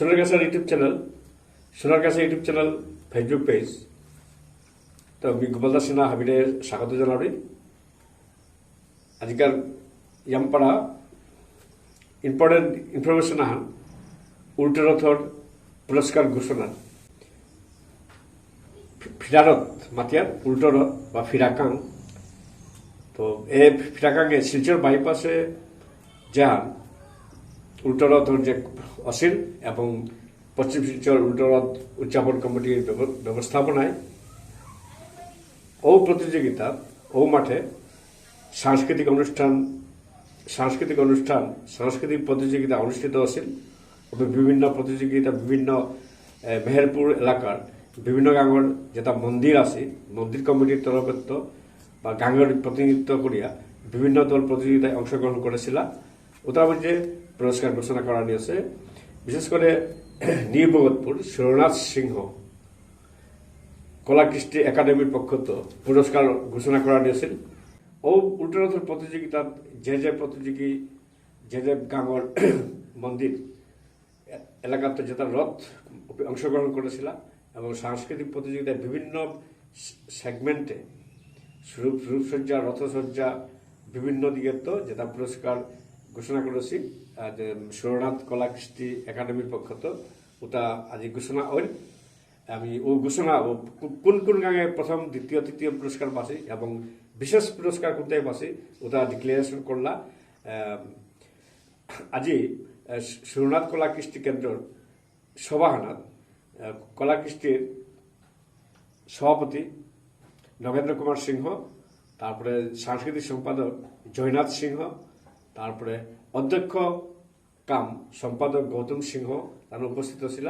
সোনারগাছার YouTube channel Sonargachha YouTube channel Facebook page তো দাস সিনহা হাবিরে স্বাগত জানাবি। আজকাল ইয়ামপাড়া ইম্পর্টেন্ট ইনফরমেশন আহান উল্টোরথর পুরস্কার ঘোষণা। ফিরারত মাতিয়ার উল্টোরথ বা ফিরাকাং। তো এই ফিরাকাঙে শিলচর বাইপাসে যান উল্টোরথর যে অসিল এবং পশ্চিম শিলচর উল্টোরথ উদযাপন কমিটির ব্যব- ব্যবস্থাপনায় ও প্রতিযোগিতা ও মাঠে সাংস্কৃতিক অনুষ্ঠান সাংস্কৃতিক অনুষ্ঠান, সাংস্কৃতিক প্রতিযোগিতা অনুষ্ঠিত আছিল বিভিন্ন প্রতিযোগিতা বিভিন্ন মেহেরপুর এলাকার বিভিন্ন গাঁৱৰ যেটা মন্দিৰ আছে মন্দিৰ কমিটিৰ তৰফত বা গাঁৱৰ প্ৰতিনিধিত্ব করিয়া বিভিন্ন দল প্রতিযোগিতায় অংশগ্রহণ করেছিল। ওটার মধ্যে পুরস্কার ঘোষণা করা নিয়েছে বিশেষ করে নির্ভগতপুর, শিরনাথ সিংহ কলাকৃষ্টি একাডেমির পক্ষত পুরস্কার ঘোষণা করা নিয়েছিল ও উল্টোরথের প্রতিযোগিতাত যে যে প্রতিযোগী, যে যে গাঁৱৰ মন্দির এলাকাতে যেটা রথ অংশগ্রহণ করেছিল এবং সাংস্কৃতিক প্রতিযোগিতায় বিভিন্ন সেগমেন্টে রূপ রূপসজ্জা, রথসজ্জা বিভিন্ন দিকের তো যেটা পুরস্কার ঘোষণা করেছি সুরনাথ কলা কৃষ্টি একাডেমির পক্ষত ওটা আজি ঘোষণা হইল। আমি ও ঘোষণা ও কোন কোন গাঁয়ে প্রথম দ্বিতীয় তৃতীয় পুরস্কার পাচ্ছি এবং বিশেষ পুরস্কার কোথায় পাচ্ছি ওটা ডিক্লারেশন করলা। আজি সুরনাথ কলা কৃষ্টি কেন্দ্রর সভাখানাত আহ, কলা কৃষ্টির সভাপতি নগেন্দ্র কুমার সিংহ তারপরে সাংস্কৃতিক সম্পাদক জয়নাথ সিংহ তারপরে অধ্যক্ষ কাম সম্পাদক গৌতম সিংহ তানো উপস্থিত ছিল।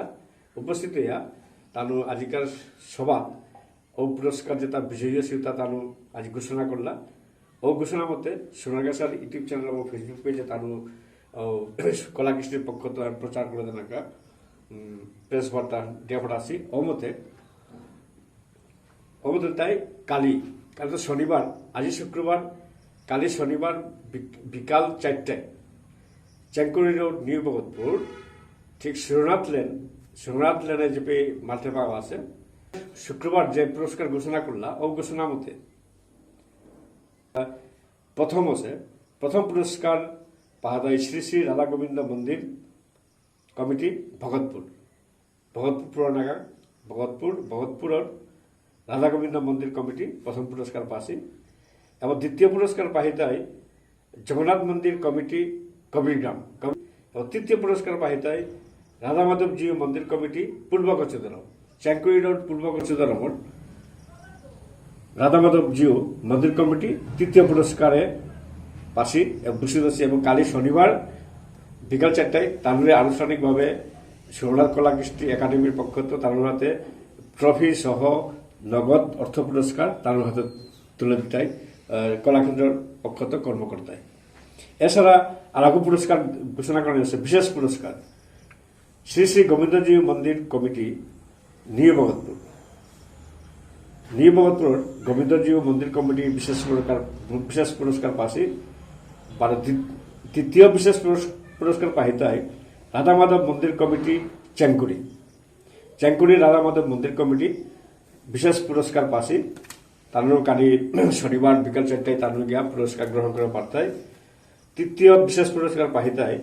উপস্থিত হইয়া তানো আজিকার সভা ও পুরস্কার যেটা বিজয়ী আছিল তা তানো আজ ঘোষণা করলা। ও ঘোষণা মতে সোনাগাছার ইউটিউব চ্যানেল এবং ফেসবুক পেজে তানো, ও, কলাকৃষ্ণের পক্ষ তো প্রচার করে দেন প্রেস বার্তা দেওয়া আছি। ও মতে অবদান তাই কালি কাল তো শনিবার আজি শুক্রবার কালি শনিবার বিকাল চারটায়। চ্যাঙ্কুরি রোড, নিউ ভগতপুর ঠিক শিরনাথ লেন শিরনাথ লেনে যে মাঠে পাওয়া আছে। শুক্রবার যে পুরস্কার ঘোষণা করলা, ও ঘোষণা মতে প্রথম আছে প্রথম পুরস্কার যায় শ্রী শ্রী রাধা গোবিন্দ মন্দির কমিটি ভগতপুর ভগতপুর পুরানাগাঁ ভগতপুর ভগতপুরের রাধা গোবিন্দ মন্দির কমিটি প্রথম পুরস্কার পাশি এবং দ্বিতীয় পুরস্কার পাহিতায় জগন্নাথ মন্দির কমিটি কবিরগ্রাম। কম- এবং তৃতীয় পুরস্কার পাহিতায় রাধা মাধব মন্দির কমিটি পূর্ব কচুদরম চ্যাঙ্কুই রোড পূর্ব কচুদরমর রাধা মাধব মন্দির কমিটি তৃতীয় পুরস্কারে পাশি হচ্ছে এবং কালি শনিবার বিকাল চারটায় তানুরে আনুষ্ঠানিকভাবে সোমনাথ কলা কৃষ্টি একাডেমির পক্ষ তো তানুর হাতে ট্রফি সহ নগদ অর্থ পুরস্কার তানুর হাতে তুলে দিতাই কলাকেন্দ্রের পক্ষ তো কর্মকর্তায় এছাড়া আরেকও পুরস্কার ঘোষণা করা হয়েছে, বিশেষ পুরস্কার। শ্রী শ্রী গোবিন্দজি মন্দির committee, new Bhagatpur new Bhagatpur Gobindaji মন্দির কমিটি বিশেষ পুরস্কার বিশেষ পুরস্কার পাশে তৃতীয় বিশেষ পুরস- পুরস্কার পাহিতায় রাধা মাধব মন্দির কমিটি চ্যাঙ্কুরি চ্যাঙ্কুরি রাধা মাধব মন্দির কমিটি বিশেষ পুরস্কার পাশে তানুর কালি শনিবার বিকাল চারটায় তানুর গিয়া পুরস্কার গ্রহণ করে পারতায় তৃতীয় বিশেষ পুরস্কার পাহিতায়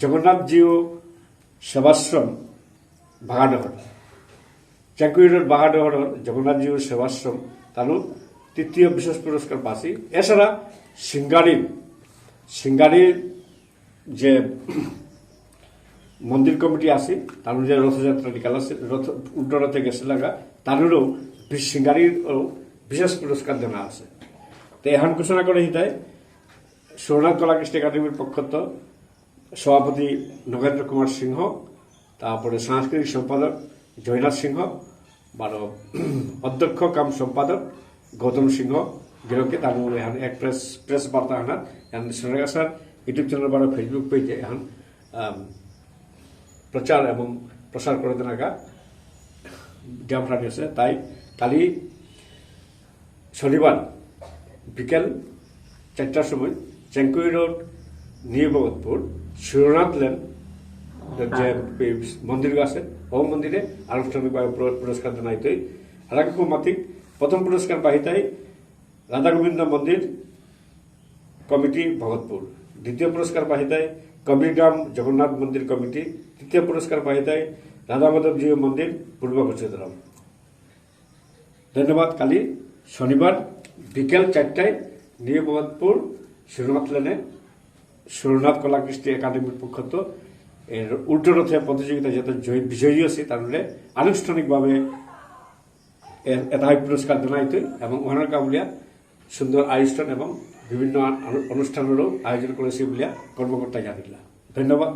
জগন্নাথ জিও সেবাশ্রম ভাগাডহর চ্যাঙ্কুরি রোড বাগাডহর জগন্নাথ জিও সেবাশ্রম, তানু তৃতীয় বিশেষ পুরস্কার পাশি এছাড়া সিঙ্গারির সিঙ্গারির যে মন্দির কমিটি আছে তার যে রথযাত্রা নিকাল আছে, রথ রথে গেছে লাগা তারও সিঙ্গারির বিশেষ পুরস্কার দেওয়া আছে। তো এখন ঘোষণা করে হিতায় সোমনাথ কলাকৃষ্ণ একাডেমির পক্ষ তো সভাপতি নগেন্দ্র কুমার সিংহ, তারপরে সাংস্কৃতিক সম্পাদক জয়নাথ সিংহ, বারো অধ্যক্ষ কাম সম্পাদক গৌতম সিংহ গিরকে তার এখন এক প্রেস প্রেস বার্তা আনার এখন সোনাগাছার ইউটিউব চ্যানেল বারো, ফেসবুক পেজে এখন প্রচার এবং প্রসার করে দেন আগা ড্যামরা নিয়েছে তাই কালি শনিবার বিকেল চারটার সময় Chenkui road new Bhagatpur Shirnath lane যে মন্দিৰ আছে সৌ মন্দিৰে আনুষ্ঠানিকভাৱে পুৰ- পুৰস্কাৰ জনাই থৈ ৰাঘৱ মাতিক প্ৰথম পুৰস্কাৰ বাহিতাই ৰাধা গোবিন্দ মন্দিৰ, কমিটি ভগতপুর দ্বিতীয় পুরস্কার পাহিতায় কবিরগ্রাম জগন্নাথ মন্দির কমিটি। তৃতীয় পুরস্কার পাহিতায় রাধা মাধবজি মন্দির পূর্ব ধন্যবাদ, কালি শনিবার বিকেল চারটায় নিউ ভগতপুর শিরোনাথ লেনে সুরনাথ কলাকৃষ্টি একাডেমির পক্ষত এর উল্টোরথে প্রতিযোগিতা যাতে জয়ী- বিজয়ী আছে তাহলে আনুষ্ঠানিকভাবে এটাই পুরস্কার জনাইতে এবং ওনার কাবুলিয়া সুন্দর আয়োজন এবং বিভিন্ন অনুষ্ঠানেরও আয়োজন করেছে বলিয়া কর্মকর্তা জানিলা ধন্যবাদ।